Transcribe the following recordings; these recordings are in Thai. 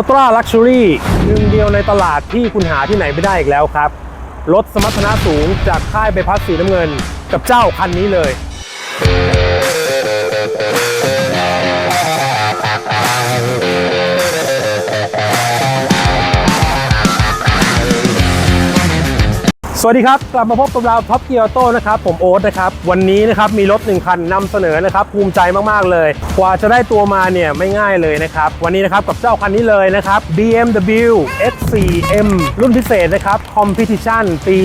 Ultra Luxury หนึ่งเดียวในตลาดที่คุณหาที่ไหนไม่ได้อีกแล้วครับ รถสมรรถนะสูงจากค่ายใบพัดสีน้ำเงินกับเจ้าคันนี้เลย สวัสดีครับ กลับมาพบกับเราท็อปเกียร์โต้นะครับ ผมโอ๊ตนะครับ วันนี้นะครับมีรถหนึ่งคันนำเสนอนะครับ ภูมิใจมาก ๆ เลย กว่าจะได้ตัวมาเนี่ยไม่ง่ายเลยนะครับ วันนี้นะครับกับเจ้าคันนี้เลยนะครับ BMW X4M รุ่นพิเศษนะครับ Competition ปี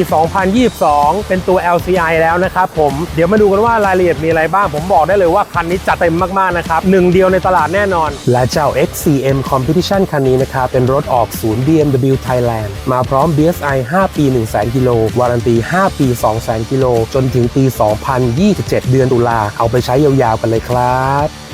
2022 เป็นตัว LCI แล้วนะครับผมเดี๋ยวมาดูกันว่ารายละเอียดมีอะไรบ้าง ผมบอกได้เลยว่าคันนี้จัดเต็มมาก ๆ นะครับหนึ่งเดียวในตลาดแน่นอน และเจ้า X4M Competition คันนี้นะครับเป็นรถออกศูนย์ BMW Thailand มาพร้อม BSI 5 ปี 1 0 0 0 0 0กิโลวารันตี 5 ปี2 0 0 0 0 กิโล จนถึงปี 2027 เดือนตุลาเอาไปใช้ยาวๆกันเลยครับ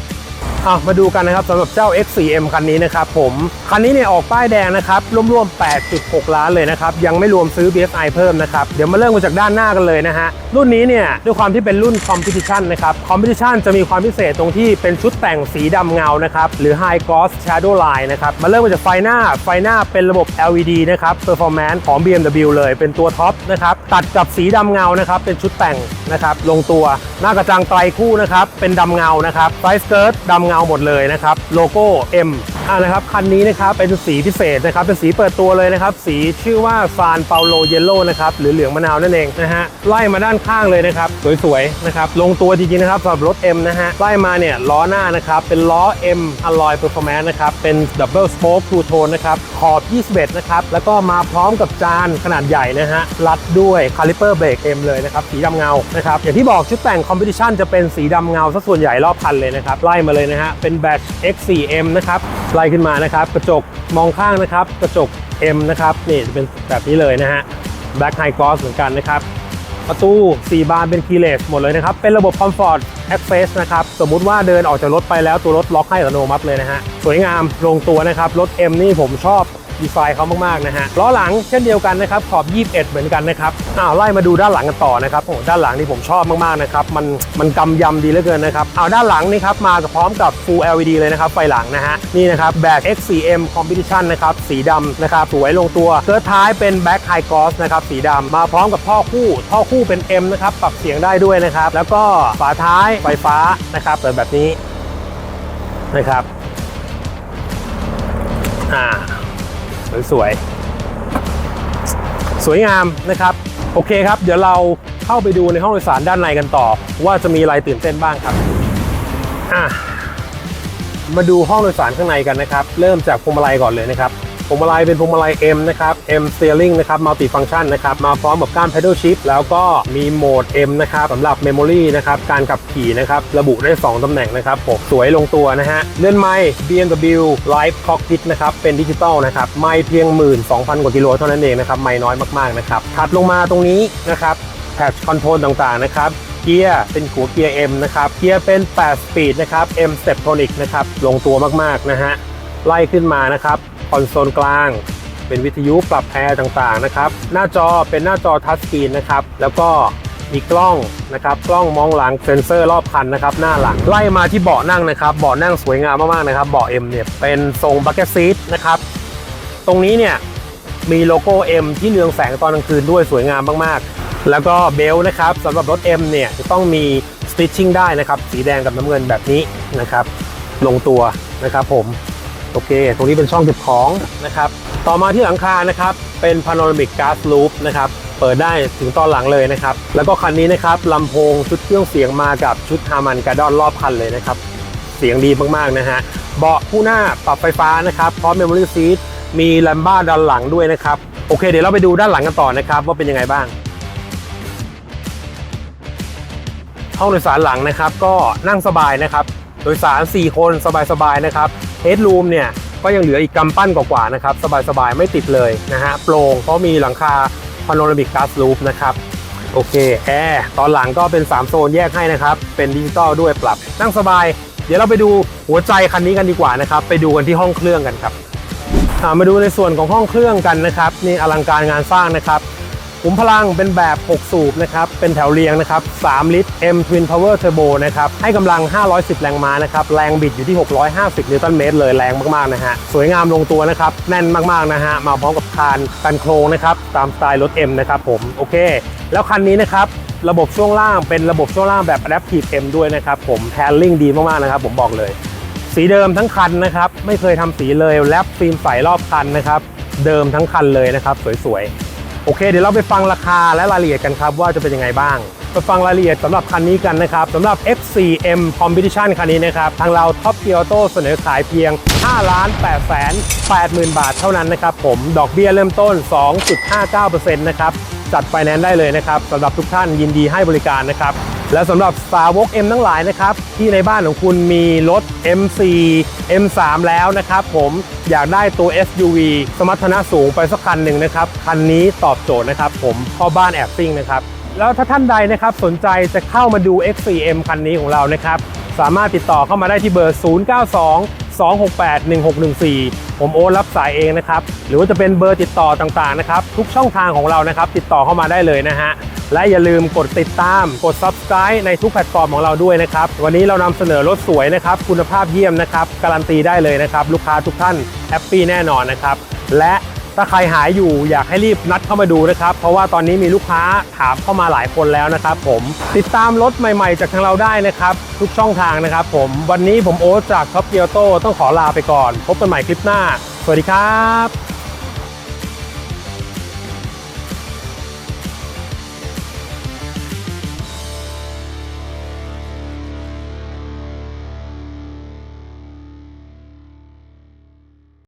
อะมาดูกันนะครับสำหรับเจ้า X4M คันนี้นะครับผมคันนี้เนี่ยออกป้ายแดงนะครับรวมๆ 8.6 ล้านเลยนะครับยังไม่รวมซื้อ BSI เพิ่มนะครับเดี๋ยวมาเริ่มกันจากด้านหน้ากันเลยนะฮะรุ่นนี้เนี่ยด้วยความที่เป็นรุ่น Competition นะครับ Competition จะมีความพิเศษตรงที่เป็นชุดแต่งสีดำเงานะครับหรือ High Gloss Shadow Line นะครับมาเริ่มกันจากไฟหน้าไฟหน้าเป็นระบบ LED นะครับ Performance ของ BMW เลยเป็นตัวท็อปนะครับตัดกับสีดำเงานะครับเป็นชุดแต่งนะครับลงตัวหน้ากระจังไตรคู่นะครับเป็นดำเงานะครับไฟสเกิร์ตดำเงาหมดเลยนะครับ โลโก้ M อ่านะครับคันนี้นะครับเป็นสีพิเศษนะครับเป็นสีเปิดตัวเลยนะครับสีชื่อว่าซานเปาโลเยลโล่นะครับหรือเหลืองมะนาวนั่นเองนะฮะไล่มาด้านข้างเลยนะครับสวยๆนะครับลงตัวจริงๆนะครับสำหรับรถ M นะฮะไล่มาเนี่ยล้อหน้านะครับเป็นล้อ M Alloy Performance นะครับเป็น Double Spoke Two Tone นะครับขอบ 21 นะครับแล้วก็มาพร้อมกับจานขนาดใหญ่นะฮะรัดด้วย Caliper Brake M เลยนะครับสีดำเงานะครับอย่างที่บอกชุดแต่ง Competition จะเป็นสีดำเงาซะส่วนใหญ่รอบคันเลยนะครับไล่มาเลยนะฮะเป็นแบต X4M นะครับ ไล่ขึ้นมานะครับ กระจกมองข้างนะครับ กระจก M นะครับนี่จะเป็นแบบนี้เลยนะฮะ Black High Gloss เหมือนกันนะครับ ประตู 4 บานเป็นคีเลสหมดเลยนะครับ เป็นระบบ Comfort Access นะครับ สมมุติว่าเดินออกจากรถไปแล้วตัวรถล็อกให้อัตโนมัติเลยนะฮะ สวยงามลงตัวนะครับ รถ M นี่ผมชอบ ดีไซน์เขามากๆนะฮะล้อหลังเช่นเดียวกันนะครับขอบ 21 เหมือนกันนะครับอ้าวไล่มาดูด้านหลังกันต่อนะครับโอ้ด้านหลังนี่ผมชอบมากๆนะครับมันมันกำยำดีเหลือเกินนะครับอ้าวด้านหลังนี่ครับมากับพร้อมกับ Full LED เลยนะครับไฟหลังนะฮะนี่นะครับแบก X4M Competition นะครับสีดำนะครับสวยลงตัวเกิร์ท้ายเป็น Black High Gloss นะครับสีดำมาพร้อมกับท่อคู่ ท่อคู่เป็น M นะครับปรับเสียงได้ด้วยนะครับแล้วก็ฝาท้ายไฟฟ้านะครับเปิดแบบนี้นะครับ สวยๆสวยงามนะครับ โอเคครับ เดี๋ยวเราเข้าไปดูในห้องโดยสารด้านในกันต่อ ว่าจะมีอะไรตื่นเต้นบ้างครับอะมาดูห้องโดยสารข้างในกันนะครับ เริ่มจากพวงมาลัยก่อนเลยนะครับ วงมาลัยเป็นพวงมาลัย M นะครับ M Steering นะครับ Multi Function นะครับ มาพร้อมกับก้าน Pedal Shift แล้วก็มีโหมด M นะครับสำหรับ Memory นะครับ การขับขี่นะครับ ระบุได้ 2 ตำแหน่งนะครับผมสวยลงตัวนะฮะ เลื่อนไม้ BMW Live Cockpit นะครับ เป็นดิจิตอลนะครับ ไม่เพียง 12,000 กว่ากิโลเท่านั้นเองนะครับ ไม่น้อยมากๆนะครับ ถัดลงมาตรงนี้นะครับแพชคอนโทรลต่างๆนะครับเกียร์เป็นหัวเกียร์ M นะครับ เกียร์เป็น 8 สปีดนะครับ M Steptronic นะครับ ลงตัวมากๆนะฮะ ไล่ขึ้นมานะครับ คอนโซลกลาง เป็นวิทยุปรับแอร์ต่างๆนะครับ หน้าจอเป็นหน้าจอทัชสกรีนนะครับ แล้วก็มีกล้องนะครับ กล้องมองหลังเซ็นเซอร์รอบคันนะครับ หน้าหลังไล่มาที่เบาะนั่งนะครับ เบาะนั่งสวยงามมากๆนะครับ เบาะ M เนี่ยเป็นทรงบักเก็ตซีทนะครับ ตรงนี้เนี่ยมีโลโก้ M ที่เรืองแสงตอนกลางคืนด้วยสวยงามมากๆ แล้วก็เบลต์นะครับสำหรับรถ M เนี่ยจะต้องมี stitching ได้นะครับ สีแดงกับน้ำเงินแบบนี้นะครับ ลงตัวนะครับผม โอเค ตรงนี้เป็นช่องเก็บของนะครับ ต่อมาที่หลังคานะครับ เป็น panoramic glass roof นะครับ เปิดได้ถึงตอนหลังเลยนะครับ แล้วก็คันนี้นะครับลำโพงชุดเครื่องเสียงมากับชุดฮามันการ์ดอนรอบคันเลยนะครับ เสียงดีมากๆนะฮะ เบาะคู่หน้าปรับไฟฟ้านะครับพร้อม memory seat มีแลมบ้าด้านหลังด้วยนะครับ โอเค เดี๋ยวเราไปดูด้านหลังกันต่อนะครับว่าเป็นยังไงบ้าง ห้องโดยสารหลังนะครับ ก็นั่งสบายนะครับ โดยสาร 4 คนสบายๆนะครับเฮดรูมเนี่ยก็ยังเหลืออีกกำปั้นกว่าๆนะครับสบายๆไม่ติดเลยนะฮะโปร่งเพราะมีหลังคาพาโนรามิกก a ส r ู f นะครับโอเคแอร์ตอนหลังก็เป็น 3 โซนแยกให้นะครับ เป็นดิจิตอลด้วยปรับ นั่งสบาย เดี๋ยวเราไปดูหัวใจคันนี้กันดีกว่านะครับ ไปดูกันที่ห้องเครื่องกันครับมาดูในส่วนของห้องเครื่องกันนะครับ นี่อลังการงานสร้างนะครับ ขุมพลังเป็นแบบ 6 สูบนะครับ เป็นแถวเรียงนะครับ 3 ลิตร M Twin Power Turbo นะครับ ให้กำลัง 510 แรงม้านะครับ แรงบิดอยู่ที่ 650 นิวตันเมตรเลย แรงมาก ๆ นะฮะ สวยงามลงตัวนะครับ แน่นมาก ๆ นะฮะ มาพร้อมกับคานกันโครงนะครับ ตามสไตล์รถ M นะครับผม โอเค แล้วคันนี้นะครับ ระบบช่วงล่างเป็นระบบช่วงล่างแบบ Adaptive M ด้วยนะครับผม Handling ดีมาก ๆ นะครับ ผมบอกเลย สีเดิมทั้งคันนะครับ ไม่เคยทำสีเลย แลปฟิล์มใสรอบคันนะครับ เดิมทั้งคันเลยนะครับ สวยๆ โอเค เดี๋ยวเราไปฟังราคาและรายละเอียดกันครับว่าจะเป็นยังไงบ้างไปฟังรายละเอียดสำหรับคันนี้กันนะครับสำหรับ F4M Competition คันนี้นะครับ ทางเราท็อปเกียร์โต้เสนอขายเพียง 5 ล้าน8แสน8 0 0 0 0 บาทเท่านั้นนะครับผมดอกเบี้ยเริ่มต้น 2.59%นะครับจัดไฟแนนซ์ได้เลยนะครับสำหรับทุกท่านยินดีให้บริการนะครับ และสำหรับสาวก M ทั้งหลายนะครับ ที่ในบ้านของคุณมีรถ M4 M3 แล้วนะครับผมอยากได้ตัว SUV สมรรถนะสูงไปสักคันหนึ่งนะครับ คันนี้ตอบโจทย์นะครับผมพ่อบ้านแอบซิ่งนะครับ แล้วถ้าท่านใดนะครับสนใจจะเข้ามาดู X4M คันนี้ของเรานะครับ สามารถติดต่อเข้ามาได้ที่เบอร์ 092 268 1614 ผมโอนรับสายเองนะครับ หรือว่าจะเป็นเบอร์ติดต่อต่างๆนะครับ ทุกช่องทางของเรานะครับ ติดต่อเข้ามาได้เลยนะฮะ และอย่าลืมกดติดตาม กด subscribe ในทุกแพลตฟอร์มของเราด้วยนะครับ วันนี้เรานำเสนอรถสวยนะครับ คุณภาพเยี่ยมนะครับ การันตีได้เลยนะครับ ลูกค้าทุกท่านแฮปปี้แน่นอนนะครับ และถ้าใครหายอยู่อยากให้รีบนัดเข้ามาดูนะครับ เพราะว่าตอนนี้มีลูกค้าถามเข้ามาหลายคนแล้วนะครับ ผมติดตามรถใหม่ๆ จากทางเราได้นะครับ ทุกช่องทางนะครับ ผมวันนี้ผมโอ๊ตจากท็อปเกียวโตต้องขอลาไปก่อน พบกันใหม่คลิปหน้า สวัสดีครับ